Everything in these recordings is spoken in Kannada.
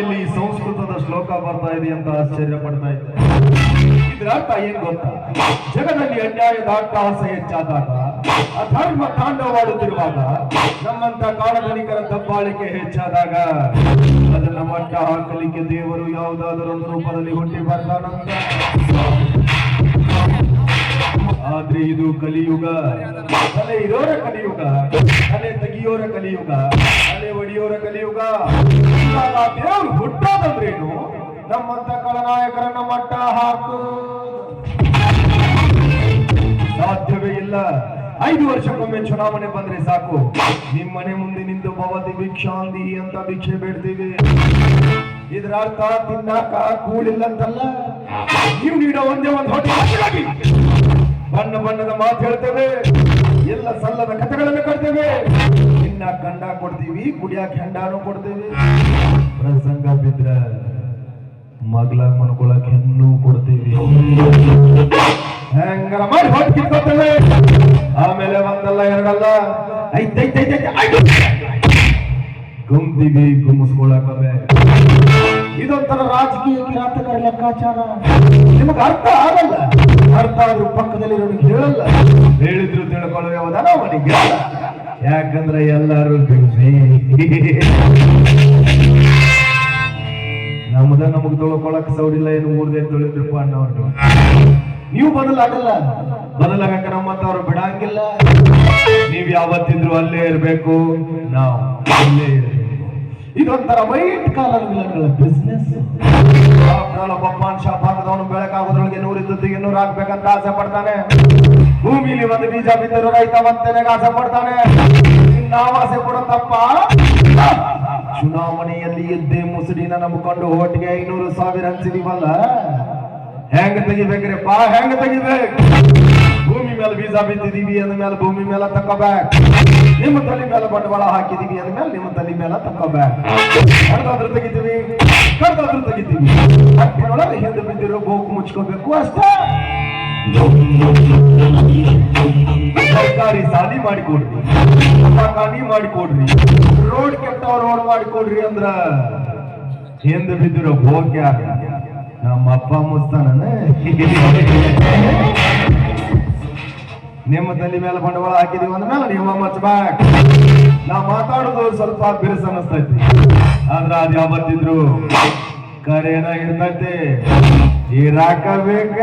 ಇಲ್ಲಿ ಸಂಸ್ಕೃತದ ಶ್ಲೋಕ ಬರ್ತಾ ಇದೆ ಅಂತ ಆಶ್ಚರ್ಯ ಪಡ್ತಾ ಇದ್ದೆ. ಇದ್ರ ಅರ್ಥ ಏನ್ ಗೊತ್ತಾ? ಜಗದಲ್ಲಿ ಅನ್ಯಾಯದ ಅಟ್ಟಹಾಸ ಹೆಚ್ಚಾದಾಗ, ಅಧರ್ಮ ತಾಂಡವಾಡುತ್ತಿರುವಾಗ ನಮ್ಮಂತ ಕಾಳಧನಿಕರ ದಬ್ಬಾಳಿಕೆ ಹೆಚ್ಚಾದಾಗ ಅದನ್ನ ಮಟ್ಟ ಹಾಕಲಿಕ್ಕೆ ದೇವರು ಯಾವುದಾದರೂ ಒಂದು ರೂಪದಲ್ಲಿ ಹುಟ್ಟಿ ಬರ್ತಾನಂತ. ಆದ್ರೆ ಇದು ಕಲಿಯುಗ. ತಲೆ ಇರೋರ ಕಲಿಯುಗ, ತಲೆ ತೆಗಿಯೋರ ಕಲಿಯುಗ, ತಲೆ ಒಡೆಯೋರ ಕಲಿಯುಗ. ಇವಾಗ ದೇವ್ರು ಹುಟ್ಟೋದಂದ್ರೇನು? ನಮ್ಮಂತ ಕಳನಾಯಕರನ್ನ ಮಟ್ಟ ಹಾಕು. ಸಾಧ್ಯವೇ ಇಲ್ಲ. ಐದು ವರ್ಷಕ್ಕೊಮ್ಮೆ ಚುನಾವಣೆ ಬಂದ್ರೆ ಸಾಕು. ನಿಮ್ಮನೆ ಮುಂದೆ ನಿಂತು ಭವತಿ ಭಿಕ್ಷಾಂದಿ ಅಂತ ಭಿಕ್ಷೆ ಬೇಡ್ತೀವಿ. ಇದರ ಅರ್ಥ ತಿನ್ನಾಕ ಕೂಳಿಲ್ಲ ಅಂತಲ್ಲ ನೀವು ನೀಡೋ ಒಂದೇ ಒಂದು ಹೊಟ್ಟೆ ಬಣ್ಣ ಬಣ್ಣದ ಮಾತು ಹೇಳ್ತೇವೆ. ಎಲ್ಲ ಸಲ್ಲದ ಕಥೆಗಳನ್ನು ಕಟ್ತೇವೆ. ಇನ್ನ ಗಂಡ ಕೊಡ್ತೀವಿ ಕುಡಿಯಾಕ ಹೆಂಡಾನು ಕೊಡ್ತೀವಿ. ಪ್ರಸಂಗ ಬಿದ್ರ ಮಗ್ಲ ಮನ್ಕೊಳಕ್ ಹೆಣ್ಣು ಕೊಡ್ತೀವಿ. ಹೆಂಗರ ಮಾಡಿ ಹೊಟ್ಟೆ ಕಿತ್ಕೊತೇವೆ. ಆಮೇಲೆ ಒಂದಲ್ಲ ಎರಡಲ್ಲ. ಗುಮ್ತೀವಿ ಗುಮ್ಮಿಸ್ಕೊಳಕವೆ ಇದೊಂಥರ ರಾಜಕೀಯ ಕಿರಾತಕರ ಲೆಕ್ಕಾಚಾರ. ನಿಮಗೆ ಅರ್ಥ ಆಗಲ್ಲ. ಅರ್ಥ ಆದ್ರೂ ಪಕ್ಕದಲ್ಲಿರೋನಿಗೆ ಹೇಳಲ್ಲ. ಹೇಳಿದ್ರು ತಿಳ್ಕೊಳ್ಳುವ ಅವನಿಗೆ. ಯಾಕಂದ್ರೆ ಎಲ್ಲರೂ ಬಿಸಿ ನಮ್ದ ನಮಗ್ ತೊಳ್ಕೊಳಕ್ ಸೌಡಿಲ್ಲ ಏನು ಮೂರ್ದೇ ತೊಳಿದ್ರಪ್ಪ ಅನ್ನೋರು. ನೀವು ಬದಲಾಗಲ್ಲ. ಬದಲಾಗಕ್ಕ ನಮ್ಮಂತವ್ರು ಬಿಡಂಗಿಲ್ಲ. ನೀವ್ ಯಾವತ್ತಿದ್ರು ಅಲ್ಲೇ ಇರ್ಬೇಕು. ನಾವು ಅಲ್ಲೇ ಇರ್ಬೇಕು. ಇದೊಂಥರ ವೈಟ್ ಕಾಲರ್ ವಿಲನ್ಗಳ ಬಿಸ್ನೆಸ್ ಒಬ್ಬ ಶಾಪ್ ಹಾಕದವನು ಬೆಳಕಾಗೋದ್ರೊಳಗೆ ನೂರಿದ್ದು ಇನ್ನೂರು ಹಾಕ್ಬೇಕಂತ ಆಸೆ ಪಡ್ತಾನೆ. ಭೂಮಿಲಿ ಒಂದು ಬೀಜ ಬಿದ್ದರು ರೈತ ಮಂತೆನೆಗೆ ಆಸೆ ಪಡ್ತಾನೆ ನಾವು ಆಸೆ ಪಡೋ ತಪ್ಪ ಚುನಾವಣೆಯಲ್ಲಿ ಎದ್ದೆ ಮುಸುಡಿನ ನಂಬಿಕೊಂಡು ಓಟಿಗೆ ಐನೂರು ಸಾವಿರ ಅನ್ಸಿದೀವಲ್ಲ ಹೆಂಗ ತೆಗಿಬೇಕ್ರಿಪ್ಪ ಹೆಂಗ ತೆಗಿಬೇಕು? ಭೂಮಿ ಮೇಲೆ ಬೀಜ ಬಿದ್ದಿದೀವಿ ಅಂದ ಮೇಲೆ ಭೂಮಿ ಮೇಲೆ ತಕೋಬೇಕು ನಿಮ್ಮ ತಲೆ ಮೇಲೆ ಬಂಡವಾಳ ಹಾಕಿದೀವಿ ಅಂದ ಮೇಲೆ ನಿಮ್ಮ ತಲೆ ಮೇಲೆ ತಕೋಬೇಕು ಕಡ್ದಾದ್ರೂ ತೆಗಿತೀವಿ ಕಡ್ದಾದ್ರೂ ತೆಗಿತೀವಿ. ಹಿಂದೆ ಬಿದ್ದಿರೋ ಬೋಕು ಮುಚ್ಕೋಬೇಕು ಅಷ್ಟೇ. ಸರ್ಕಾರಿ ಸಾಲಿ ಮಾಡಿಕೊಡ್ರಿ. ಕಾನಿ ಮಾಡಿಕೊಡ್ರಿ. ರೋಡ್ ಕೆಟ್ಟವ್ ರೋಡ್ ಮಾಡಿಕೊಡ್ರಿ ಅಂದ್ರ ಹಿಂದ ಬಿದ್ದಿರೋ ಬೋಕ್ಯ ನಮ್ಮ ಅಪ್ಪ ಮುಸ್ತಾನ ನಿಮ್ಮ ತಲೆ ಮೇಲೆ ಬಂಡವಾಳ ಹಾಕಿದೀವಿ ಅಂದ್ಮೇಲೆ ನೀವು ಮಚ್ಬೇಕು ನಾ ಮಾತಾಡೋದು ಸ್ವಲ್ಪ ಬಿರುಸ ಅನಿಸ್ತೈತಿ. ಆದ್ರ ಅದು ಯಾವತ್ತಿದ್ರು ಕರೆನ ಇರ್ತೈತಿ. ಇರಾಕ ಬೇಕ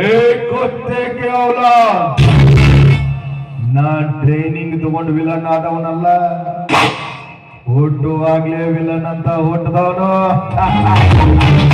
ಏ ಕೊತ್ತೆ ಕೇವಲ ನಾ ಟ್ರೈನಿಂಗ್ ತಗೊಂಡು ವಿಲನ್ ಆದವನಲ್ಲ. ಹುಟ್ಟುವಾಗ್ಲೇ ವಿಲನ್ ಅಂತ ಹುಟ್ಟದವನು